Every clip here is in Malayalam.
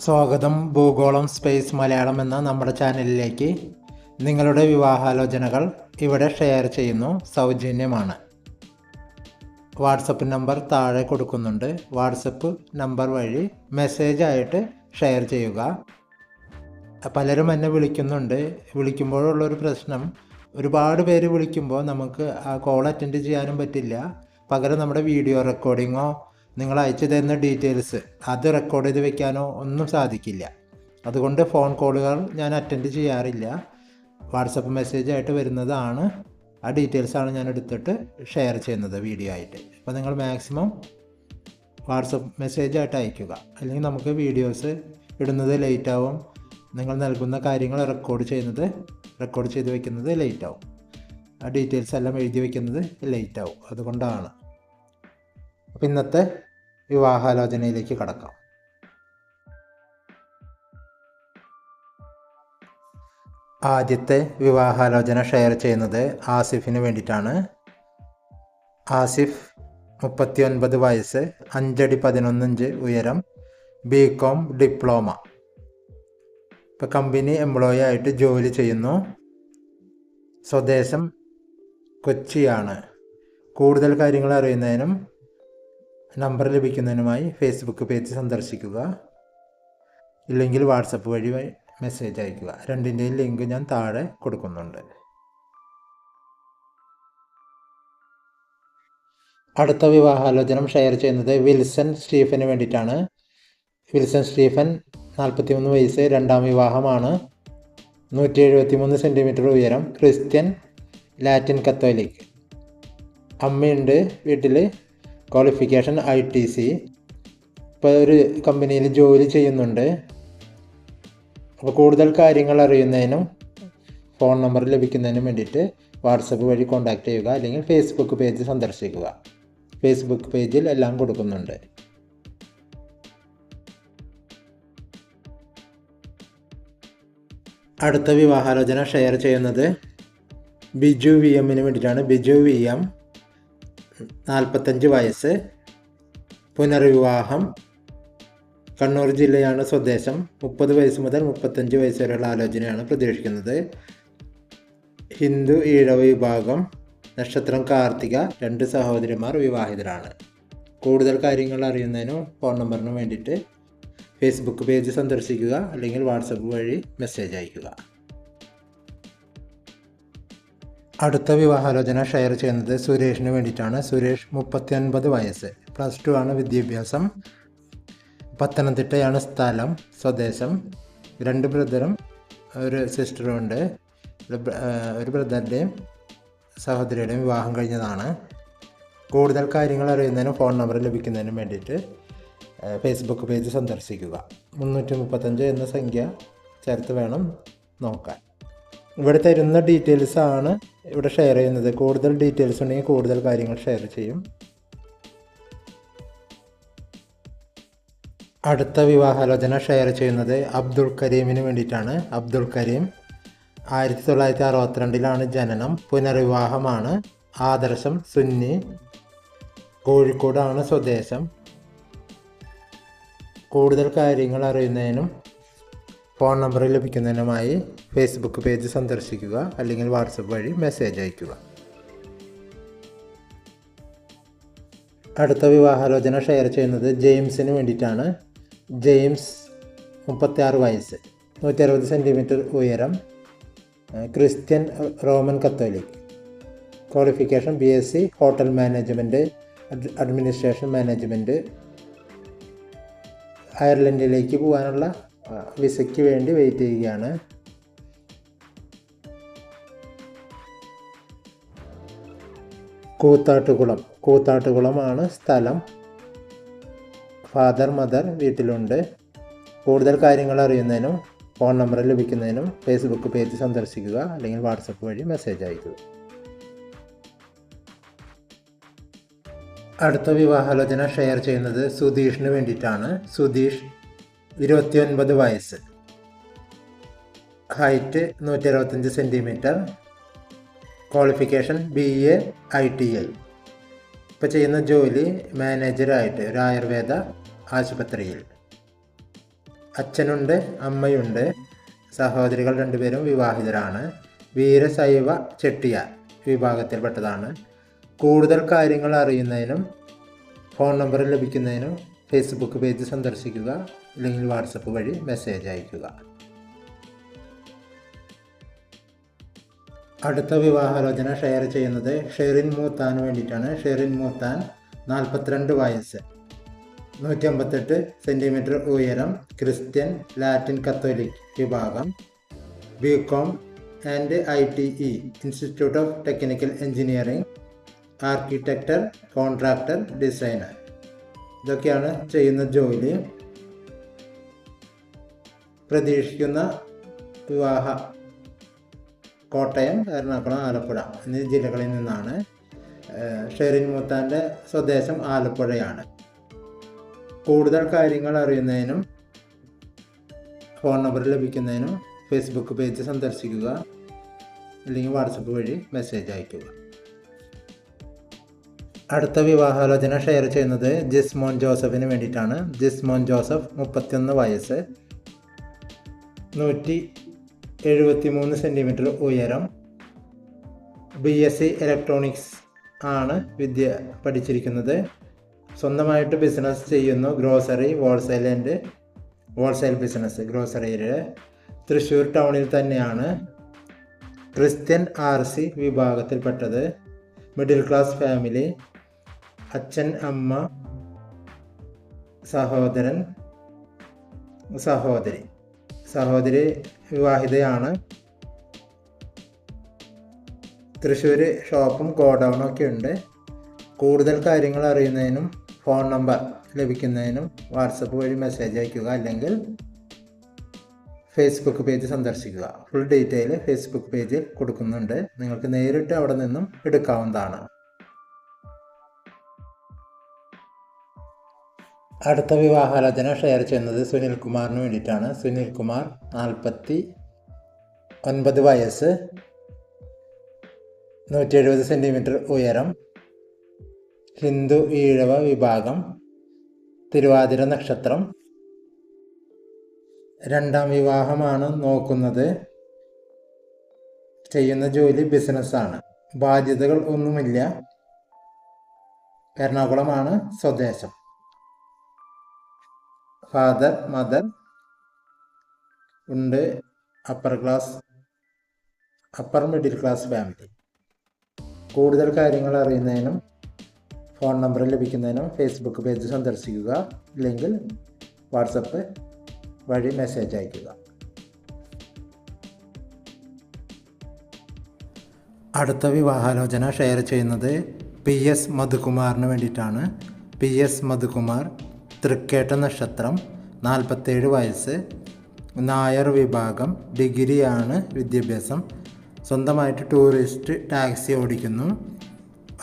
സ്വാഗതം. ഭൂഗോളം സ്പേസ് മലയാളം എന്ന നമ്മുടെ ചാനലിലേക്ക് നിങ്ങളുടെ വിവാഹാലോചനകൾ ഇവിടെ ഷെയർ ചെയ്യുന്നു. സൗജന്യമാണ്. വാട്സപ്പ് നമ്പർ താഴെ കൊടുക്കുന്നുണ്ട്. വാട്സപ്പ് നമ്പർ വഴി മെസ്സേജ് ആയിട്ട് ഷെയർ ചെയ്യുക. പലരും എന്നെ വിളിക്കുന്നുണ്ട്. വിളിക്കുമ്പോഴുള്ളൊരു പ്രശ്നം ഒരുപാട് പേര് വിളിക്കുമ്പോൾ നമുക്ക് ആ കോൾ അറ്റൻഡ് ചെയ്യാനും പറ്റില്ല. പകരം നമ്മുടെ വീഡിയോ റെക്കോർഡിങ്ങോ നിങ്ങൾ അയച്ചു തരുന്ന ഡീറ്റെയിൽസ് അത് റെക്കോർഡ് ചെയ്ത് വെക്കാനോ ഒന്നും സാധിക്കില്ല. അതുകൊണ്ട് ഫോൺ കോളുകൾ ഞാൻ അറ്റൻഡ് ചെയ്യാറില്ല. വാട്സപ്പ് മെസ്സേജ് ആയിട്ട് വരുന്നതാണ്. ആ ഡീറ്റെയിൽസാണ് ഞാൻ എടുത്തിട്ട് ഷെയർ ചെയ്യുന്നത് വീഡിയോ ആയിട്ട്. അപ്പോൾ നിങ്ങൾ മാക്സിമം വാട്സപ്പ് മെസ്സേജ് ആയിട്ട് അയക്കുക. അല്ലെങ്കിൽ നമുക്ക് വീഡിയോസ് ഇടുന്നത് ലേറ്റ് ആവും. നിങ്ങൾ നൽകുന്ന കാര്യങ്ങൾ റെക്കോർഡ് ചെയ്യുന്നത് റെക്കോർഡ് ചെയ്ത് വെക്കുന്നത് ലേറ്റ് ആവും. ആ ഡീറ്റെയിൽസ് എല്ലാം എഴുതി വെക്കുന്നത് ലേറ്റ് ആവും. അതുകൊണ്ടാണ്. അപ്പോൾ ഇന്നത്തെ വിവാഹാലോചനയിലേക്ക് കടക്കാം. ആദ്യത്തെ വിവാഹാലോചന ഷെയർ ചെയ്യുന്നത് ആസിഫിന് വേണ്ടിയിട്ടാണ്. ആസിഫ് മുപ്പത്തി ഒൻപത് വയസ്സ് അഞ്ചടി പതിനൊന്നിഞ്ച് ഉയരം ബി കോം ഡിപ്ലോമ. ഇപ്പോൾ കമ്പനി എംപ്ലോയി ആയിട്ട് ജോലി ചെയ്യുന്നു. സ്വദേശം കൊച്ചിയാണ്. കൂടുതൽ കാര്യങ്ങൾ അറിയുന്നതിനും നമ്പർ ലഭിക്കുന്നതിനുമായി ഫേസ്ബുക്ക് പേജ് സന്ദർശിക്കുക. ഇല്ലെങ്കിൽ വാട്സപ്പ് വഴി മെസ്സേജ് അയയ്ക്കുക രണ്ടിന്റെയും ലിങ്ക് ഞാൻ താഴെ കൊടുക്കുന്നുണ്ട്. അടുത്ത വിവാഹാലോചനം ഷെയർ ചെയ്യുന്നത് വിൽസൺ സ്റ്റീഫന് വേണ്ടിയിട്ടാണ്. വിൽസൺ സ്റ്റീഫൻ നാൽപ്പത്തിമൂന്ന് വയസ്സ് രണ്ടാം വിവാഹമാണ്. നൂറ്റി എഴുപത്തി മൂന്ന് സെന്റിമീറ്റർ ഉയരം ക്രിസ്ത്യൻ ലാറ്റിൻ കത്തോലിക്. അമ്മയുണ്ട് വീട്ടിൽ ക്വാളിഫിക്കേഷൻ ഐ ടി സി ഇപ്പോൾ ഒരു കമ്പനിയിൽ ജോലി ചെയ്യുന്നുണ്ട്. അപ്പോൾ കൂടുതൽ കാര്യങ്ങൾ അറിയുന്നതിനും ഫോൺ നമ്പർ ലഭിക്കുന്നതിനും വേണ്ടിയിട്ട് വാട്സപ്പ് വഴി കോൺടാക്റ്റ് ചെയ്യുക അല്ലെങ്കിൽ ഫേസ്ബുക്ക് പേജ് സന്ദർശിക്കുക. ഫേസ്ബുക്ക് പേജിൽ എല്ലാം കൊടുക്കുന്നുണ്ട്. അടുത്ത വിവാഹാലോചന ഷെയർ ചെയ്യുന്നത് ബിജു വി എമ്മിന് വേണ്ടിയിട്ടാണ്. ബിജു വി എം നാൽപ്പത്തഞ്ച് വയസ്സ് പുനർവിവാഹം കണ്ണൂർ ജില്ലയാണ് സ്വദേശം. മുപ്പത് വയസ്സ് മുതൽ മുപ്പത്തഞ്ച് വയസ്സ് വരെയുള്ള ആലോചനയാണ് പ്രതീക്ഷിക്കുന്നത്. ഹിന്ദു ഈഴവ വിഭാഗം നക്ഷത്രം കാർത്തിക രണ്ട് സഹോദരിമാർ വിവാഹിതരാണ്. കൂടുതൽ കാര്യങ്ങൾ അറിയുന്നതിനും ഫോൺ നമ്പറിനും വേണ്ടിയിട്ട് ഫേസ്ബുക്ക് പേജ് സന്ദർശിക്കുക അല്ലെങ്കിൽ വാട്സപ്പ് വഴി മെസ്സേജ് അയയ്ക്കുക. അടുത്ത വിവാഹാലോചന ഷെയർ ചെയ്യുന്നത് സുരേഷിന് വേണ്ടിയിട്ടാണ്. സുരേഷ് മുപ്പത്തി ഒൻപത് വയസ്സ്. പ്ലസ് ടു ആണ് വിദ്യാഭ്യാസം. പത്തനംതിട്ടയാണ് സ്ഥലം സ്വദേശം. രണ്ട് ബ്രദറും ഒരു സിസ്റ്ററും ഉണ്ട്. ഒരു ബ്രദറിന്റെയും സഹോദരിയുടെയും വിവാഹം കഴിഞ്ഞതാണ്. കൂടുതൽ കാര്യങ്ങൾ അറിയുന്നതിനും ഫോൺ നമ്പർ ലഭിക്കുന്നതിനും വേണ്ടിയിട്ട് ഫേസ്ബുക്ക് പേജ് സന്ദർശിക്കുക. മുന്നൂറ്റി മുപ്പത്തഞ്ച് എന്ന സംഖ്യ ചേർത്ത് വേണം നോക്കാൻ. ഇവിടെ തരുന്ന ഡീറ്റെയിൽസ് ആണ് ഇവിടെ ഷെയർ ചെയ്യുന്നത്. കൂടുതൽ ഡീറ്റെയിൽസ് ഉണ്ടെങ്കിൽ കൂടുതൽ കാര്യങ്ങൾ ഷെയർ ചെയ്യും. അടുത്ത വിവാഹാലോചന ഷെയർ ചെയ്യുന്നത് അബ്ദുൾ കരീമിന് വേണ്ടിയിട്ടാണ്. അബ്ദുൾ കരീം ആയിരത്തി തൊള്ളായിരത്തി അറുപത്തിരണ്ടിലാണ് ജനനം. പുനർവിവാഹമാണ്. ആദർശം സുന്നി. കോഴിക്കോടാണ് സ്വദേശം. കൂടുതൽ കാര്യങ്ങൾ അറിയുന്നതിനും ഫോൺ നമ്പർ ലഭിക്കുന്നതിനുമായി ഫേസ്ബുക്ക് പേജ് സന്ദർശിക്കുക അല്ലെങ്കിൽ വാട്സപ്പ് വഴി മെസ്സേജ് അയയ്ക്കുക. അടുത്ത വിവാഹാലോചന ഷെയർ ചെയ്യുന്നത് ജെയിംസിന് വേണ്ടിയിട്ടാണ്. ജെയിംസ് മുപ്പത്തി ആറ് വയസ്സ് നൂറ്റി അറുപത് സെന്റിമീറ്റർ ഉയരം Christian Roman Catholic. Qualification B S C hotel management administration management അയർലൻഡിലേക്ക് പോകാനുള്ള വിസയ്ക്ക് വേണ്ടി വെയിറ്റ് ചെയ്യുകയാണ്. കൂത്താട്ടുകുളം. കൂത്താട്ടുകുളമാണ് സ്ഥലം. ഫാദർ മദർ വീട്ടിലുണ്ട്. കൂടുതൽ കാര്യങ്ങൾ അറിയുന്നതിനും ഫോൺ നമ്പർ ലഭിക്കുന്നതിനും ഫേസ്ബുക്ക് പേജ് സന്ദർശിക്കുക അല്ലെങ്കിൽ വാട്സപ്പ് വഴി മെസ്സേജ് അയക്കുക അടുത്ത വിവാഹാലോചന ഷെയർ ചെയ്യുന്നത് സുധീഷിന് വേണ്ടിയിട്ടാണ്. സുധീഷ് ഇരുപത്തിയൊൻപത് വയസ്സ്. ഹൈറ്റ് നൂറ്റി അറുപത്തഞ്ച് centimetre qualification B A I T I ഇപ്പോൾ ചെയ്യുന്ന ജോലി മാനേജറായിട്ട് ഒരു ആയുർവേദ ആശുപത്രിയിൽ. അച്ഛനുണ്ട് അമ്മയുണ്ട് സഹോദരികൾ രണ്ടുപേരും വിവാഹിതരാണ്. വീരശൈവ ചെട്ടിയാർ വിഭാഗത്തിൽപ്പെട്ടതാണ്. കൂടുതൽ കാര്യങ്ങൾ അറിയുന്നതിനും ഫോൺ നമ്പർ ലഭിക്കുന്നതിനും ഫേസ്ബുക്ക് പേജ് സന്ദർശിക്കുക അല്ലെങ്കിൽ വാട്സപ്പ് വഴി മെസ്സേജ് അയയ്ക്കുക അടുത്ത വിവാഹാലോചന ഷെയർ ചെയ്യുന്നത് ഷെറിൻ മൂത്താന് വേണ്ടിയിട്ടാണ്. ഷെറിൻ മൂത്താൻ നാൽപ്പത്തിരണ്ട് വയസ്സ്. നൂറ്റി അമ്പത്തെട്ട് സെന്റിമീറ്റർ ഉയരം ക്രിസ്ത്യൻ ലാറ്റിൻ കത്തോലിക് വിഭാഗം B Com and I T E institute of technical engineering architecture contractor designer ഇതൊക്കെയാണ് ചെയ്യുന്ന ജോലി. പ്രതീക്ഷിക്കുന്ന വിവാഹ കോട്ടയം എറണാകുളം ആലപ്പുഴ എന്നീ ജില്ലകളിൽ നിന്നാണ് ഷെറിൻ മൂത്താന്റെ സ്വദേശം ആലപ്പുഴയാണ്. കൂടുതൽ കാര്യങ്ങൾ അറിയുന്നതിനും ഫോൺ നമ്പർ ലഭിക്കുന്നതിനും ഫേസ്ബുക്ക് പേജ് സന്ദർശിക്കുക അല്ലെങ്കിൽ വാട്സപ്പ് വഴി മെസ്സേജ് അയയ്ക്കുക. അടുത്ത വിവാഹാലോചന ഷെയർ ചെയ്യുന്നത് ജിസ്മോൻ ജോസഫിന് വേണ്ടിയിട്ടാണ്. ജിസ്മോൻ ജോസഫ് മുപ്പത്തിയൊന്ന് വയസ്സ് നൂറ്റി എഴുപത്തി മൂന്ന് സെന്റിമീറ്റർ ഉയരം ബി എസ് സി ഇലക്ട്രോണിക്സ് ആണ് വിദ്യ പഠിച്ചിരിക്കുന്നത്. സ്വന്തമായിട്ട് ബിസിനസ് ചെയ്യുന്നു. Grocery wholesale and wholesale business ഗ്രോസറിയിൽ Thrissur ടൗണിൽ തന്നെയാണ് ക്രിസ്ത്യൻ ആർ സി വിഭാഗത്തിൽപ്പെട്ടത്. മിഡിൽ ക്ലാസ് ഫാമിലി അച്ഛൻ അമ്മ സഹോദരൻ സഹോദരി. സഹോദരി വിവാഹിതയാണ്. തൃശ്ശൂർ ഷോപ്പും ഗോഡൗണും ഒക്കെ ഉണ്ട്. കൂടുതൽ കാര്യങ്ങൾ അറിയുന്നതിനും ഫോൺ നമ്പർ ലഭിക്കുന്നതിനും വാട്സപ്പ് വഴി മെസ്സേജ് അയയ്ക്കുക അല്ലെങ്കിൽ ഫേസ്ബുക്ക് പേജ് സന്ദർശിക്കുക. ഫുൾ ഡീറ്റെയിൽ ഫേസ്ബുക്ക് പേജിൽ കൊടുക്കുന്നുണ്ട്. നിങ്ങൾക്ക് നേരിട്ട് അവിടെ നിന്നും എടുക്കാവുന്നതാണ്. അടുത്ത വിവാഹാലോചന ഷെയർ ചെയ്യുന്നത് സുനിൽ കുമാറിന് വേണ്ടിയിട്ടാണ്. സുനിൽ കുമാർ നാൽപ്പത്തി ഒൻപത് വയസ്സ് നൂറ്റി എഴുപത് സെന്റിമീറ്റർ ഉയരം ഹിന്ദു ഈഴവ വിഭാഗം തിരുവാതിര നക്ഷത്രം. രണ്ടാം വിവാഹമാണ് നോക്കുന്നത്. ചെയ്യുന്ന ജോലി ബിസിനസ്സാണ്. ബാധ്യതകൾ ഒന്നുമില്ല. എറണാകുളമാണ് സ്വദേശം. ഫാദർ മദർ ഉണ്ട് upper class upper middle class family കൂടുതൽ കാര്യങ്ങൾ അറിയുന്നതിനും ഫോൺ നമ്പർ ലഭിക്കുന്നതിനും ഫേസ്ബുക്ക് പേജ് സന്ദർശിക്കുക ഇല്ലെങ്കിൽ വാട്സപ്പ് വഴി മെസ്സേജ് അയയ്ക്കുക. അടുത്ത വിവാഹാലോചന ഷെയർ ചെയ്യുന്നത് പി എസ് മധുകുമാറിന് വേണ്ടിയിട്ടാണ്. പി എസ് മധുകുമാർ തൃക്കേട്ട നക്ഷത്രം നാൽപ്പത്തേഴ് വയസ്സ് നായർ വിഭാഗം ഡിഗ്രിയാണ് വിദ്യാഭ്യാസം. സ്വന്തമായിട്ട് ടൂറിസ്റ്റ് ടാക്സി ഓടിക്കുന്നു.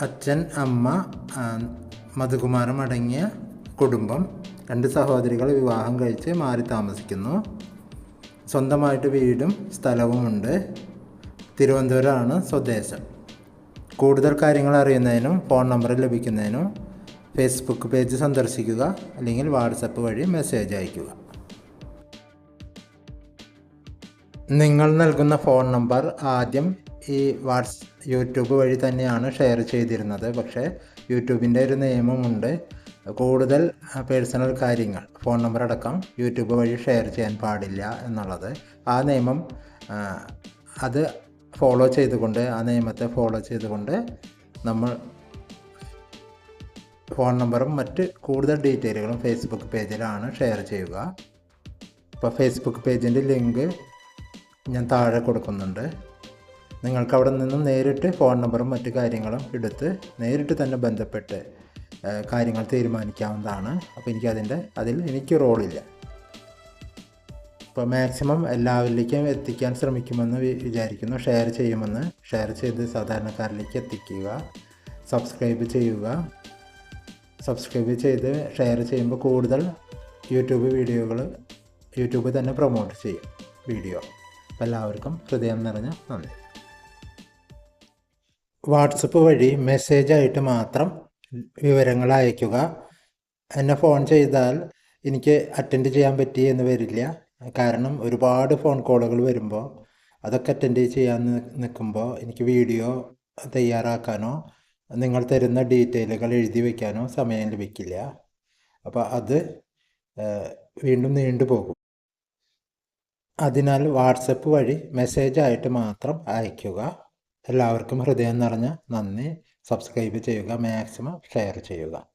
അച്ഛൻ അമ്മ മധുകുമാരം അടങ്ങിയ കുടുംബം. രണ്ട് സഹോദരികൾ വിവാഹം കഴിച്ച് മാറി താമസിക്കുന്നു. സ്വന്തമായിട്ട് വീടും സ്ഥലവുമുണ്ട്. തിരുവനന്തപുരമാണ് സ്വദേശം. കൂടുതൽ കാര്യങ്ങൾ അറിയുന്നതിനും ഫോൺ നമ്പർ ലഭിക്കുന്നതിനും ഫേസ്ബുക്ക് പേജ് സന്ദർശിക്കുക അല്ലെങ്കിൽ വാട്സപ്പ് വഴി മെസ്സേജ് അയയ്ക്കുക. നിങ്ങൾ നൽകുന്ന ഫോൺ നമ്പർ ആദ്യം ഈ വാട്സ് യൂട്യൂബ് വഴി തന്നെയാണ് ഷെയർ ചെയ്തിരുന്നത്. പക്ഷേ യൂട്യൂബിന്റെ ഒരു നിയമമുണ്ട്. കൂടുതൽ പേഴ്സണൽ കാര്യങ്ങൾ ഫോൺ നമ്പർ അടക്കം യൂട്യൂബ് വഴി ഷെയർ ചെയ്യാൻ പാടില്ല എന്നുള്ളത്. ആ നിയമം അത് ഫോളോ ചെയ്തുകൊണ്ട് ആ നിയമത്തെ ഫോളോ ചെയ്തുകൊണ്ട് നമ്മൾ ഫോൺ നമ്പറും മറ്റ് കൂടുതൽ ഡീറ്റെയിലുകളും ഫേസ്ബുക്ക് പേജിലാണ് ഷെയർ ചെയ്യുക. അപ്പോൾ ഫേസ്ബുക്ക് പേജിന്റെ ലിങ്ക് ഞാൻ താഴെ കൊടുക്കുന്നുണ്ട്. നിങ്ങൾക്ക് അവിടെ നിന്നും നേരിട്ട് ഫോൺ നമ്പറും മറ്റ് കാര്യങ്ങളും എടുത്ത് നേരിട്ട് തന്നെ ബന്ധപ്പെട്ട് കാര്യങ്ങൾ തീരുമാനിക്കാവുന്നതാണ്. അപ്പോൾ എനിക്കതിന്റെ അതിൽ എനിക്ക് റോളില്ല. അപ്പോൾ മാക്സിമം എല്ലാവരിലേക്കും എത്തിക്കാൻ ശ്രമിക്കുമെന്ന് വിചാരിക്കുന്നു. ഷെയർ ചെയ്യുമെന്ന്. ഷെയർ ചെയ്ത് സാധാരണക്കാരിലേക്ക് എത്തിക്കുക. സബ്സ്ക്രൈബ് ചെയ്യുക. സബ്സ്ക്രൈബ് ചെയ്ത് ഷെയർ ചെയ്യുമ്പോൾ കൂടുതൽ യൂട്യൂബ് വീഡിയോകൾ യൂട്യൂബ് തന്നെ പ്രൊമോട്ട് ചെയ്യും. വീഡിയോ അപ്പോൾ എല്ലാവർക്കും ഹൃദയം നിറഞ്ഞ നന്ദി. വാട്സപ്പ് വഴി മെസ്സേജ് മെസ്സേജായിട്ട് മാത്രം വിവരങ്ങൾ അയയ്ക്കുക. എന്നെ ഫോൺ ചെയ്താൽ എനിക്ക് അറ്റൻഡ് ചെയ്യാൻ പറ്റി എന്ന് വരില്ല. കാരണം ഒരുപാട് ഫോൺ കോളുകൾ വരുമ്പോൾ അതൊക്കെ അറ്റൻഡ് ചെയ്യാൻ നിൽക്കുമ്പോൾ എനിക്ക് വീഡിയോ തയ്യാറാക്കാനോ നിങ്ങൾ തരുന്ന ഡീറ്റെയിലുകൾ എഴുതി വയ്ക്കാനോ സമയം ലഭിക്കില്ല. അപ്പോൾ അത് വീണ്ടും നീണ്ടു പോകും. അതിനാൽ വാട്സപ്പ് വഴി മെസ്സേജ് മെസ്സേജായിട്ട് മാത്രം അയയ്ക്കുക. എല്ലാവർക്കും ഹൃദയം നിറഞ്ഞ നന്ദി. സബ്സ്ക്രൈബ് ചെയ്യുക മാക്സിമം ഷെയർ ചെയ്യുക.